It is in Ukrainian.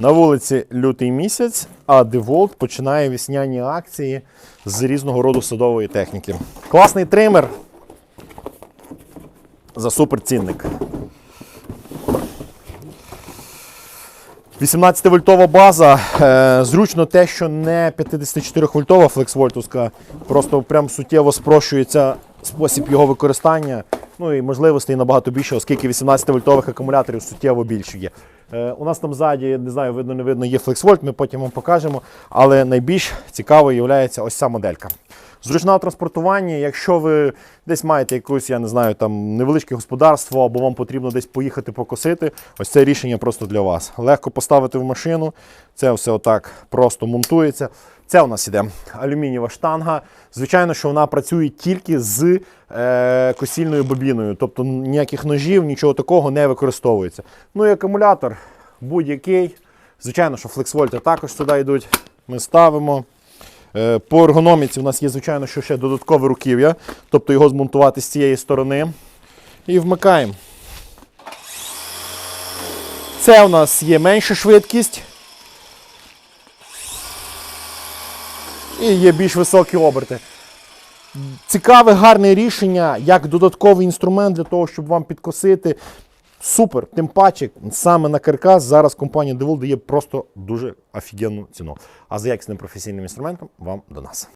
На вулиці лютий місяць, а DeWalt починає весняні акції з різного роду садової техніки. Класний тример за суперцінник. 18-вольтова база. Е, зручно те, що не 54-вольтова флексвольтовська, просто прям суттєво спрощується спосіб його використання. Ну і можливостей набагато більше, оскільки 18-вольтових акумуляторів суттєво більше є. Е, у нас там ззаді, не знаю, видно, не видно, є флексвольт, ми потім вам покажемо. Але найбільш цікавою є ось ця моделька. Зручна в транспортуванні, якщо ви десь маєте якусь, я не знаю, там невеличке господарство, або вам потрібно десь поїхати покосити, ось це рішення просто для вас. Легко поставити в машину, це все отак просто монтується. Це у нас іде алюмінієва штанга. Звичайно, що вона працює тільки з е, косільною бобіною, тобто ніяких ножів, нічого такого не використовується. Ну і акумулятор будь-який. Звичайно, що флексвольти також сюди йдуть. Ми ставимо. Е, По ергономіці у нас є, звичайно, що ще додаткове руків'я, тобто його змонтувати з цієї сторони. І вмикаємо. Це у нас є менша швидкість. І є більш високі оберти. Цікаве, гарне рішення, як додатковий інструмент для того, щоб вам підкосити. Супер. Тим паче, саме на каркас зараз компанія DeWalt дає просто дуже офігенну ціну. А за якісним професійним інструментом вам до нас.